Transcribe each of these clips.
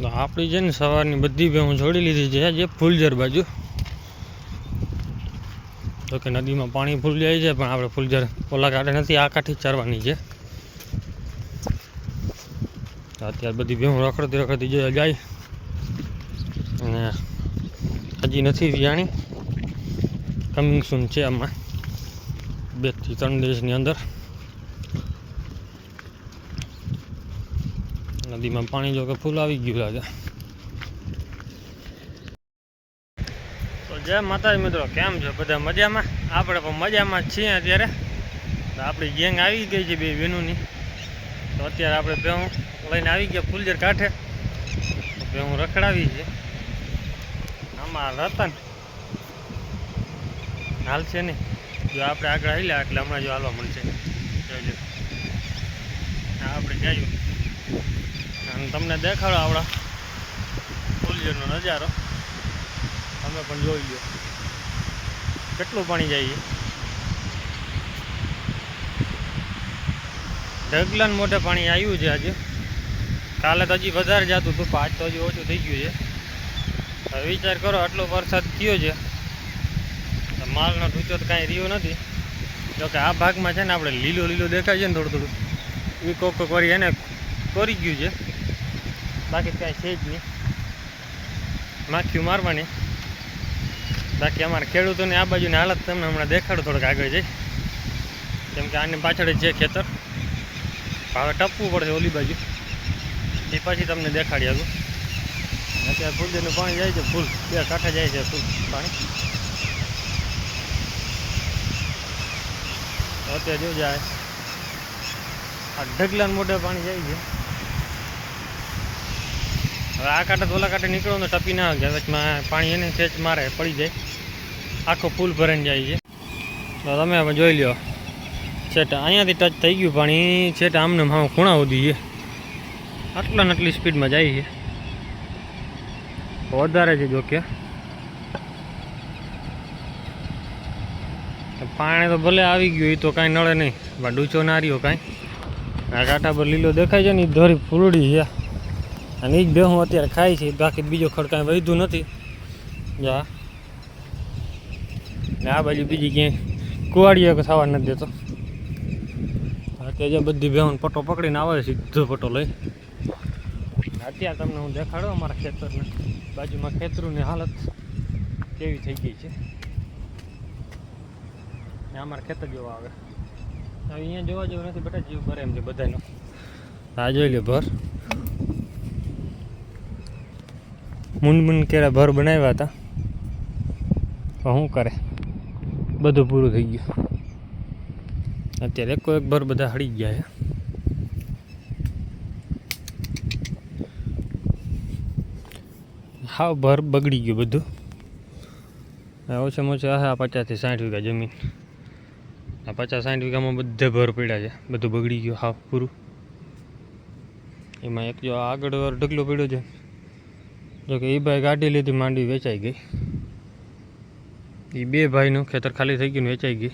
તો આપણી છે ને સવારની બધી ભેહું છોડી લીધી છે જે ફૂલઝર બાજુ. તો કે નદીમાં પાણી ફૂલ જાય છે, પણ આપણે ફૂલઝર ઓલા કાઢે નથી, આ કાંઠે ચારવાની છે. અત્યારે બધી ભેહું રખડતી રખડતી જાય અને હજી નથી વ્યાણી. કમિંગ સૂન છે આમાં. બેથી ત્રણ દિવસની અંદર. નદીમાં પાણી જો કે ફૂલ આવી ગયું લાગે તો જય માતાજી મિત્રો, કેમ છો? બધા મજામાં? આપણે પણ મજામાં છીએ અત્યારે. તો આપણી ગેંગ આવી ગઈ છે બે વેનુની. તો અત્યારે આપણે ભેહું લઈને આવી ગયા ફૂલજર કાંઠે. ભેહું રખડાવી છે. આમાં રતન. હાલ છે નહીં જો આપણે આગળ હાલ્યા એટલે હમણાં જો હાલવા મળશે. આપણે જઈએ અને તમને દેખાડો આપણા ફૂલજરનો નજારો. તમે પણ જોઈ લો કેટલું પાણી જાય છે ઢગલાન મોઢે પાણી આવ્યું છે આજે. કાલે તો હજી વધારે જતું હતું આજ તો હજી ઓછું થઈ ગયું છે. હવે વિચાર કરો, આટલો વરસાદ થયો છે. માલનો ઢૂંચો તો કાંઈ રહ્યો નથી. જોકે આ ભાગમાં છે ને આપણે લીલો લીલો દેખાય છે ને થોડું થોડું. એ કોક કોક વારી એને કરી ગયું છે. બાકી કાંઈ છે જ નહીં. માખીઓ મારવાની. બાકી અમારા ખેડૂતોની આ બાજુની હાલત તમને હમણાં દેખાડો થોડુંક આગળ જઈ. કેમ કે આની પાછળ જે ખેતર. હવે ટપવું પડશે ઓલી બાજુ. એ પછી તમને દેખાડી આગું અત્યારે ફૂલજરનું પાણી જાય છે, ફૂલ. બે કાંઠા જાય છે ફૂલ પાણી. અત્યારે જો જાય. આ ઢગલાન મોઢે પાણી જાય છે. હવે આ કાંઠે તો ઓલા કાંઠે નીકળો ને ટપી ના ગયા વચમાં પાણી એને ખેંચ મારે, પડી જાય. આખો ફૂલ ભરાઈને જાય છે. તો તમે હવે જોઈ લ્યો. છેટ, અહીંયાથી ટચ થઈ ગયું પાણી. છેટ, આમને હા ખૂણા સુધી છે. આટલા ને આટલી સ્પીડમાં જાય છે. વધારે છે જો કે. પાણી તો ભલે આવી ગયું, એ તો કાંઈ નળે નહીં. ડૂચો ના રહ્યો કાંઈ. આ કાંઠા પર લીલો દેખાય છે ને, એ ધોરી ફૂલડી છે. અને એ જ બે હું અત્યારે ખાય છે. બાકી બીજો ખડ કાંઈ વધ્યું નથી. જા. ને આ બાજુ બીજી ક્યાંય કુવાડીઓ કે થવા નથી દેતો. અત્યારે બધી બેહું પટ્ટો પકડીને આવે છે, સીધો પટ્ટો લઈ. અત્યારે તમને હું દેખાડો અમારા ખેતરને. બાજુમાં ખેતરુંની હાલત કેવી થઈ ગઈ છે. અમારા ખેતર જોવા આવે. અહીંયા જોવા જેવું નથી બધા જીવ ભરે એમ છે બધાનો આ જોઈ લે ભર. મુંડ મુંડ કેરા ભર બનાવ્યા હતા. તો શું કરે? બધું પૂરું થઈ ગયું. અત્યારે એકો એક ભર બધા હળી ગયા છે. હાવ ભર બગડી ગયું બધું. ઓછામાં ઓછા હા પચાસથી સાઠ વીઘા જમીન. આ પચાસ સાઠ વીઘામાં બધે ભર પડ્યા છે. બધું બગડી ગયું હાવ પૂરું. એમાં એક જો આગળ ઢગલો પડ્યો છે. જો કે એ ભાઈ ગાડી લીધી, માંડી વેચાઈ ગઈ. એ બે ભાઈનું ખેતર ખાલી થઈ ગયું વેચાઈ ગઈ.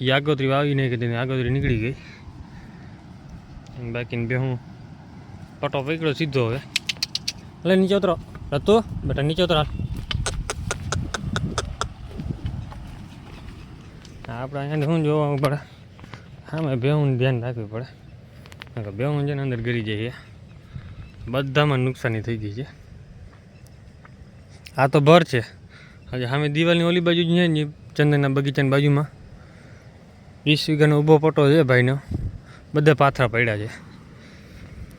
એ આગોતરી વાવી નહીં કીધી આગોતરી નીકળી ગઈ. બાકીને બે હું પટો પકડ્યો સીધો હવે. એટલે નીચે ઉતરો. રતો, બેટા, નીચે ઉતરો. આપણે અહીંયા શું જોવાનું પડે? હા મેં બેહું ધ્યાન રાખવું પડે. કે બેહું છે ને અંદર ગરી જઈએ. બધામાં નુકસાની થઈ ગઈ છે. આ તો ભર છે. હજી સામે દિવાલની ઓલી બાજુ જ છે ને, ચંદનના બગીચાની બાજુમાં. વીસ વીઘાનો ઊભો પટો છે ભાઈનો. બધા પાથરા પડ્યા છે.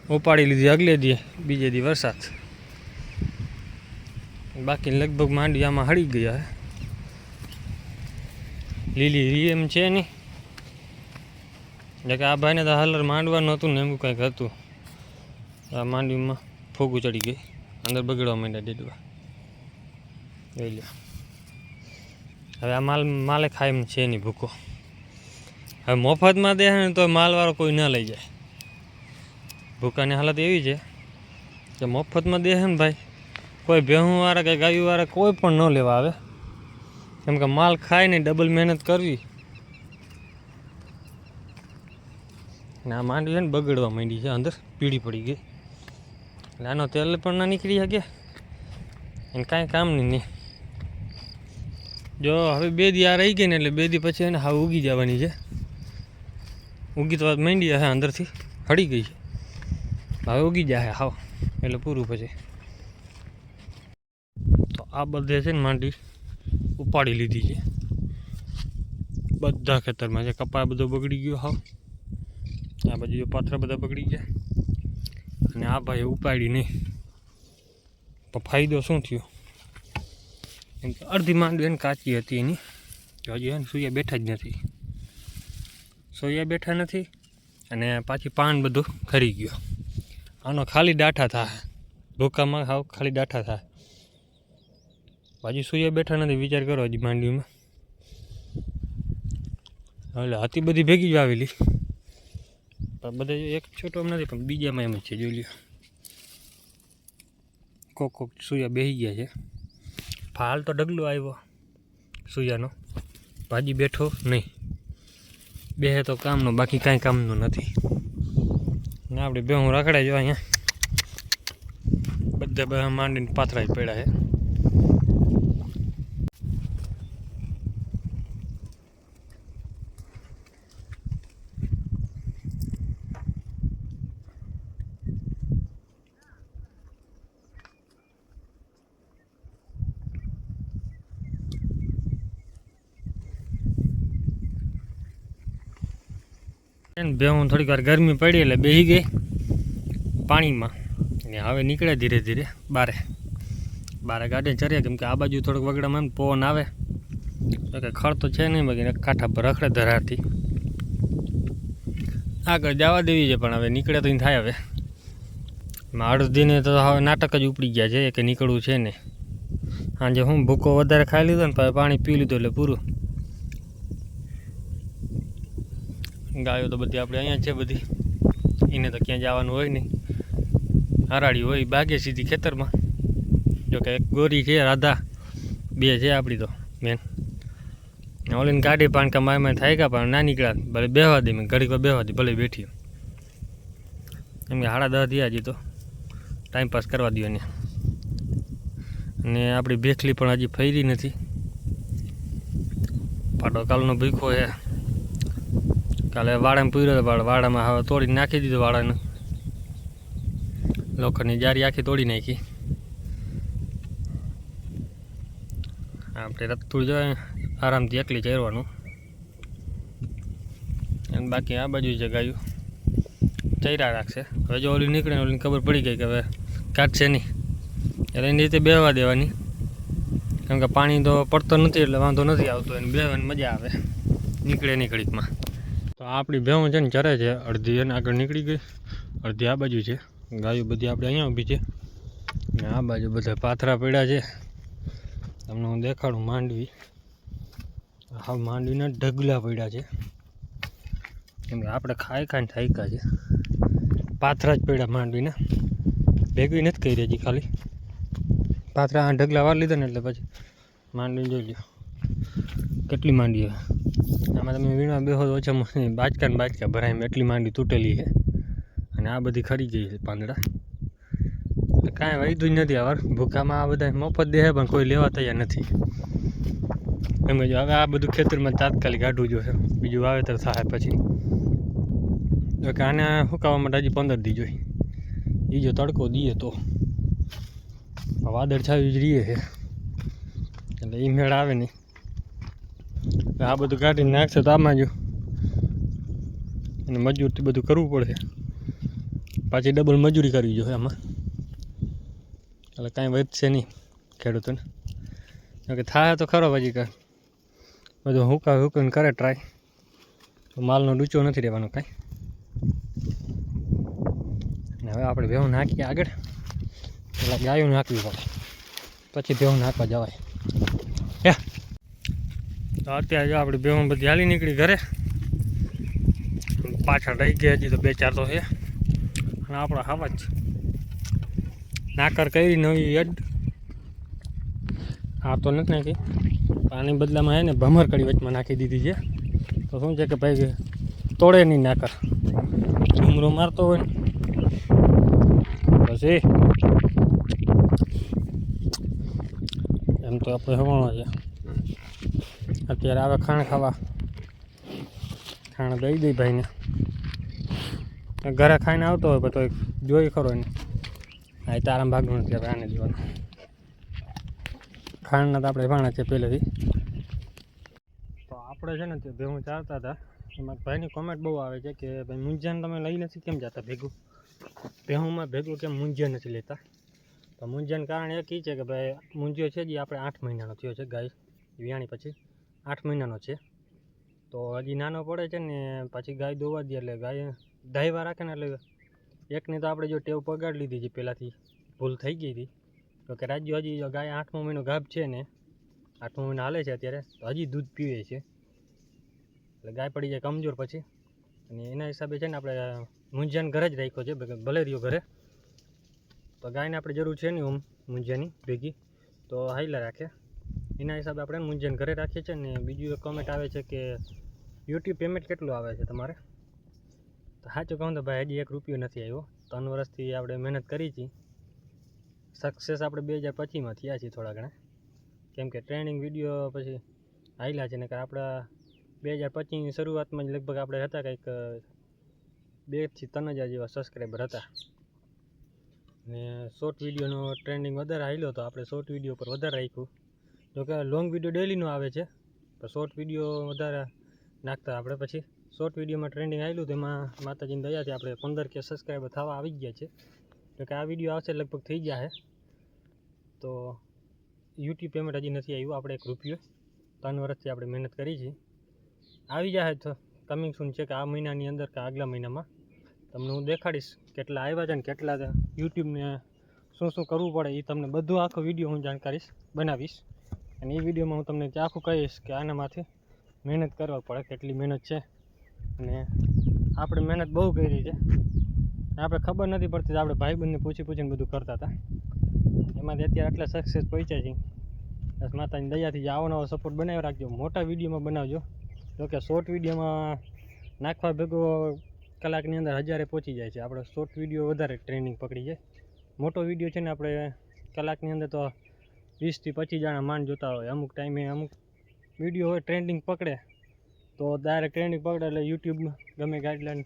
ઉપાડી લીધી, આગલે દી, બીજે દી વરસાદ. બાકી લગભગ માંડી આમાં હળી ગયા લીલી રી એમ છે નહીં કે આ ભાઈને તો હાલર માંડવાનું હતું ને એવું કંઈક હતું. આ માંડવીમાં ફોગું ચડી ગઈ અંદર બગડવા માંડ્યા ડેડવા. જોઈ લો. હવે આ માલ, માલે ખાય એમ છે નહીં ભૂકો. હવે મફતમાં દે ને તો માલવાળો કોઈ ના લઈ જાય. ભૂકાની હાલત એવી છે કે મફતમાં દે ને ભાઈ, કોઈ ભેહુંવાળા કે ગાયુંવાળા કોઈ પણ ન લેવા આવે. કેમ કે માલ ખાય ને ડબલ મહેનત કરવી. ને આ માંડવી ને બગડવા માંડી છે, અંદર પીળી પડી ગઈ. એટલે આનો તેલ પણ ના નીકળી શકે. એને કાંઈ કામ નહીં જો હવે બે દી આ રહી ગઈ ને એટલે બે દી પછી એને હાવ ઉગી જવાની છે. ઉગી તો માંડી જશે અંદરથી. હળી ગઈ છે. હવે ઉગી જાય હાવ. એટલે પૂરું પછી. તો આ બધે છે ને માંડી ઉપાડી લીધી છે. બધા ખેતરમાં છે. કપા બધો બગડી ગયો હાવ. આ બાજુ પાથરા બધા બગડી ગયા. અને આ ભાઈ ઉપાડી નહીં પણ ફાયદો શું થયો? એમ કે અડધી માંડવી એને કાચી હતી એની. હજી એને સૂયા બેઠા જ નથી. સોયા બેઠા નથી અને પાછી પાન બધું ખરી ગયો. આનો ખાલી ડાઠા થાય ભૂકામાં હાવ ખાલી ડાઠા થાય પાછી સૂયા બેઠા નથી, વિચાર કરો હજી માંડવીમાં. એટલે હતી બધી ભેગી જ આવેલી. બધા એક છોટો નથી, પણ બીજામાં એમ જ છે, જોઈ લ્યો. કોક કોક સૂયા બેસી ગયા છે. ફાલ તો ડગલો આવ્યો સૂયાનો. ભાજી બેઠો નહીં. બેહે તો કામનો, બાકી કાંઈ કામનું નથી. ને આપણે બે હું રખડાઈ જો અહીંયા. બધા બધા માંડીને પાથરાઈ પડ્યા છે. ભેહું થોડીક વાર ગરમી પડી એટલે બેહી ગઈ પાણીમાં. અને હવે નીકળે ધીરે ધીરે બારે. બારે ગાડી ચરીએ કેમ કે આ બાજુ થોડુંક વગડામાં એમ પવન આવે. તો કે ખડ તો છે નહીં, બાકી કાંઠા પર રખડે ધરારથી આગળ જવા દેવી છે, પણ હવે નીકળે તો થાય હવે. અડધીને તો હવે નાટક જ ઉપડી ગયા છે કે નીકળવું છે ને સાંજે હું ભૂકો વધારે ખાઈ લીધો ને પાણી પી લીધું એટલે પૂરું. ગાયો તો બધી આપણે અહીંયા છે બધી. એને તો ક્યાં જવાનું હોય નહીં. હરાળી હોય ભાગે સીધી ખેતરમાં. જો કે એક ગોરી છે, રાધા. બે છે આપણી તો મેન ઓલીને ગાડી પાણ માય માય થાય કા, પણ ના નીકળ્યા ભલે બેહવા દે, મેં ઘડીક બેહવા દે, ભલે બેઠી એમ કે સાડા દસ થયા હજી તો. ટાઈમ પાસ કરવા દો ને અને આપણી ભેખલી પણ હજી ફરી નથી. પાટો કાલનો ભીખો છે. કાલે વાડામાં પૂર્યો હતો વાડ વાડામાં હવે તોડી નાખી દીધું વાડાને લોખંડની જારી આખી તોડી નાખી. આપણે રતુડ જોઈએ આરામથી એકલી ચહેરવાનું અને બાકી આ બાજુ જગાયું. ગાયું ચૈરા રાખશે. હવે જો ઓલી નીકળે ઓલીને ખબર પડી ગઈ કે હવે કાઢશે નહીં. એટલે એની રીતે બેહવા દેવાની. કેમ કે પાણી તો પડતો નથી એટલે વાંધો નથી આવતો, એને બેહવાની મજા આવે. નીકળે નીકળીકમાં આપણી ભેહું છે ને ચરે છે. અડધી એને આગળ નીકળી ગઈ. અડધી આ બાજુ છે. ગાયો બધી આપણે અહીંયા ઊભી છે. ને આ બાજુ બધા પાથરા પડ્યા છે. તમને હું દેખાડું માંડવી. હા માંડવીના ઢગલા પડ્યા છે. કેમ કે આપણે ખાઈ ખાઈને થાક્યા છે. પાથરા જ પડ્યા માંડવીના. ભેગી નથી કરી હજી ખાલી. પાથરા આ ઢગલા વાર લીધા ને એટલે પછી માંડવી જોઈ લ્યો. કેટલી માંડવી આમાં તમે વીણવા બેહો તો ઓછામાં બાચકા ને બાચકા ભરાય એટલી માંડી તૂટેલી છે. અને આ બધી ખરી ગઈ છે પાંદડા. કાંઈ વાંધું જ નથી આવાર ભૂખામાં આ બધા મફત દે પણ કોઈ લેવા તૈયાર નથી. એમ જો હવે આ બધું ખેતરમાં તાત્કાલિક કાઢવું જોઈએ બીજું વાવેતર થાય પછી. જો કે આને સુકાવવા માટે હજી પંદર દી જોઈ. એ જો તડકો દઈએ તો. વાદળ છાવી જ રહીએ છે. એટલે એ મેળ આવે નહીં. આ બધું કાઢીને નાખશે તો આમાં જો. અને મજૂરથી બધું કરવું પડશે. પાછી ડબલ મજૂરી કરવી જોઈએ આમાં. એટલે કાંઈ વધશે નહીં ખેડૂતોને. કે થાય તો ખરો પછી કે બધું હુકા હુકીને કરે ટ્રાય માલનો ડૂચો નથી રહેવાનો કાંઈ. હવે આપણે ભેહું નાખીએ આગળ. એટલે ગાયું નાખવી પડે. પછી ભેહું નાખવા જવાય. હે તો અત્યારે જો આપણે ભેહું બધી હાલી નીકળી ઘરે. પાછળ રહી ગયા હજી તો બે ચાર તો છે અને આપણા હાવા જ નાકર કરી નવી યડ આ તો નથી નાખી. પાણી બદલામાં એને ભમર કડી વચમાં નાખી દીધી છે. તો શું છે કે ભાઈ તોડે નહીં નાકર. ડુમરો મારતો હોય ને. પછી એમ તો આપણે હવાનો છે. અત્યારે આવે ખાણ ખાવા. ખાણ દઈ દઈ ભાઈને. ઘરે ખાઈને આવતો હોય તો જોઈ ખરો ને આ તારામ ભાગનું નથી આપણે આને જોવાનું. ખાણના તો આપણે ભાણા છે પહેલેથી. તો આપણે છે ને તે ભેગું ચાલતા હતા. એમાં ભાઈની કોમેન્ટ બહુ આવે છે કે, ભાઈ મુંજાન તમે લઈ નથી કેમ જતા ભેગું? ભેહુંમાં ભેગું કેમ મુંજિયા નથી લેતા? તો મુંજાનું કારણ એક એ છે કે, ભાઈ મુંજિયો છે જે આપણે આઠ મહિનાનો થયો છે ગાય, વિયાણી પછી. આઠ મહિનાનો છે. તો હજી નાનો પડે છે ને પછી ગાય દોવા દે એટલે ગાય દાયવા રાખે ને એટલે એકને તો આપણે જો ટેવ પગાડી લીધી છે પહેલાંથી, ભૂલ થઈ ગઈ હતી. તો કે રાજ્યો હજી ગાય આઠમો મહિનો ગાભ છે ને, આઠમો મહિનો હાલે છે અત્યારે, તો હજી દૂધ પીવે છે. એટલે ગાય પડી જાય કમજોર પછી. અને એના હિસાબે છે ને આપણે મુંજિયાને ઘરે જ રાખ્યો છે ભલે રહ્યો ઘરે. તો ગાયને આપણે જરૂર છે ને ઓમ મુંજાની ભેગી. તો હાઈલા રાખે. એના હિસાબે આપણે મૂંઝન ઘરે રાખીએ છીએ ને બીજું એક કોમેન્ટ આવે છે કે યુટ્યુબ પેમેન્ટ કેટલું આવે છે તમારે? તો સાચું કહું તો ભાઈ, હજી એક રૂપિયો નથી આવ્યો. ત્રણ વર્ષથી આપણે મહેનત કરી હતી સક્સેસ આપણે બે હજાર પચીસમાં થયા છીએ થોડા ઘણા. કેમ કે ટ્રેનિંગ વીડિયો પછી આવેલા છે ને કે આપણા બે હજાર પચીસની શરૂઆતમાં જ લગભગ આપણે હતા કંઈક બેથી ત્રણ હજાર જેવા સબસ્ક્રાઈબર હતા. ને શોર્ટ વિડીયોનો ટ્રેન્ડિંગ વધારે આવેલો તો આપણે શોર્ટ વીડિયો પર વધારે રાખ્યું. જોકે લોંગ વીડિયો ડેલીનો આવે છે. પણ શોર્ટ વીડિયો વધારે નાખતા આપણે પછી. શોર્ટ વિડીયોમાં ટ્રેન્ડિંગ આવેલું તેમાં માતાજીની દયાથી આપણે પંદર કે સબસ્ક્રાઈબર થવા આવી ગયા છે. જોકે આ વીડિયો આવશે લગભગ થઈ ગયા છે. તો યુટ્યુબ પેમેન્ટ હજી નથી આવ્યું, આપણે એક રૂપિયો ત્રણ વર્ષથી આપણે મહેનત કરી છે. આવી જાય તો કમિંગ શું છે કે આ મહિનાની અંદર કે આગલા મહિનામાં. તમને હું દેખાડીશ કેટલા આવ્યા છે ને કેટલા યુટ્યુબને શું શું કરવું પડે એ તમને બધું આખો વીડિયો હું જાણકારીશ, બનાવીશ. અને એ વિડીયોમાં હું તમને આખું કહીશ કે આનામાંથી મહેનત કરવા પડે, કેટલી મહેનત છે. અને આપણે મહેનત બહુ કરી છે. આપણે ખબર નથી પડતી આપણે ભાઈબંધને પૂછી પૂછીને બધું કરતા હતા. એમાંથી અત્યારે આટલા સક્સેસ પહોંચ્યા છે બસ માતાની દયાથી જે આવો નવો સપોર્ટ બનાવી રાખજો. મોટા વિડીયોમાં બનાવજો. જોકે શોર્ટ વિડીયોમાં નાખવા ભેગો કલાકની અંદર હજારે પહોંચી જાય છે. આપણે શોર્ટ વીડિયો વધારે ટ્રેનિંગ પકડી જાય. મોટો વીડિયો છે ને આપણે કલાકની અંદર તો વીસથી પચીસ જણા માન જોતા હોય. અમુક ટાઈમે અમુક વીડિયો હોય ટ્રેન્ડિંગ પકડે. તો ડાયરેક્ટ ટ્રેન્ડિંગ પકડે એટલે યુટ્યુબ ગમે ગાઈડલાઇન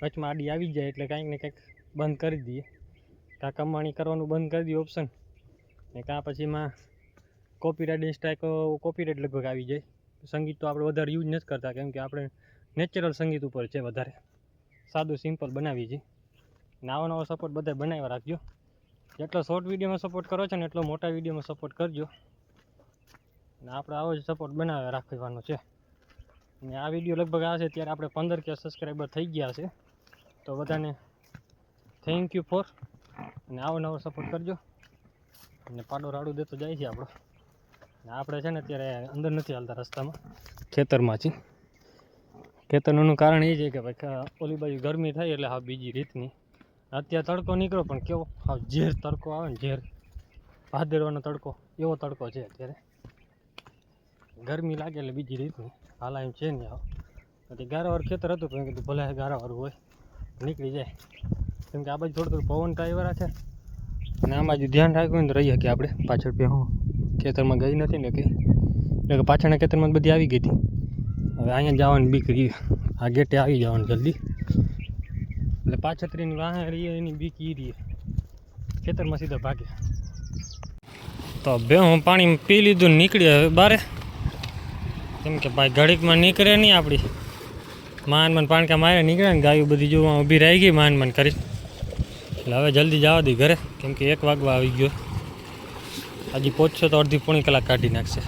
વચમાં આડી આવી જાય એટલે કાંઈક ને કંઈક બંધ કરી દઈએ. કાં કમાણી કરવાનું બંધ કરી દઈએ ઓપ્શન ને કાં પછી એમાં કોપીરાઇટ સ્ટ્રાઇક કોપીરાઇટ લગભગ આવી જાય. સંગીત તો આપણે વધારે યુઝ નથી કરતા, કેમ કે આપણે નેચરલ સંગીત ઉપર છે વધારે. સાદું સિમ્પલ બનાવી છે ને આવો નવો સપોર્ટ બધા બનાવ્યા રાખજો. જેટલો શોર્ટ વિડીયોમાં સપોર્ટ કરો છો ને એટલો મોટા વિડીયોમાં સપોર્ટ કરજો. ને આપણે આવો જ સપોર્ટ બનાવી રાખવાનો છે. ને આ વીડિયો લગભગ આવશે ત્યારે આપણે પંદર કે સબસ્ક્રાઈબર થઈ ગયા છે. તો બધાને થેન્ક યુ ફોર અને આવો નવો સપોર્ટ કરજો. અને પાડો રાડું દેતો જાય છે આપણો. ને આપણે છે ને અત્યારે અંદર નથી હાલતા રસ્તામાં ખેતરમાંથી ખેતરનું કારણ એ છે કે ભાઈ, ઓલી બાજુ ગરમી થાય એટલે હા બીજી રીતની અત્યારે તડકો નીકળ્યો પણ કેવો? હા ઝેર તડકો આવે ને, ઝેર. ભાદરવાનો તડકો, એવો તડકો છે અત્યારે. ગરમી લાગે એટલે બીજી રીતની. હાલા એમ છે ને આવો પછી ગારાવાર ખેતર હતું પણ કીધું ભલે ગારાવાળું હોય. નીકળી જાય. કેમ કે આ બાજુ થોડું થોડું પવન ટાઈવર રાખે અને આ બાજુ ધ્યાન રાખ્યું ને રહી શકીએ આપણે. પાછળ પે હું ખેતરમાં ગઈ નથી ને કંઈ. એટલે કે પાછળના ખેતરમાં બધી આવી ગઈ હતી. હવે અહીંયા જવાની બીક રહી આ ગેટે આવી જવાનું જલ્દી. એટલે પાછળની વાહન રહી એની બીક ઈ રહી ખેતરમાં સીધા ભાગે. તો બે હું પાણી પી લીધું નીકળી હવે બારે. કેમ કે ભાઈ ઘડીકમાં નીકળે નહીં આપણી માન મન પાણકા મારે નીકળે ને ગાયું બધી જોવા ઊભી રહી ગઈ માન મન કરી. એટલે હવે જલ્દી જવા દઈ ઘરે, કેમ કે એક વાગવા આવી ગયો. હજી પહોંચશો તો અડધી પોણી કલાક કાઢી નાખશે.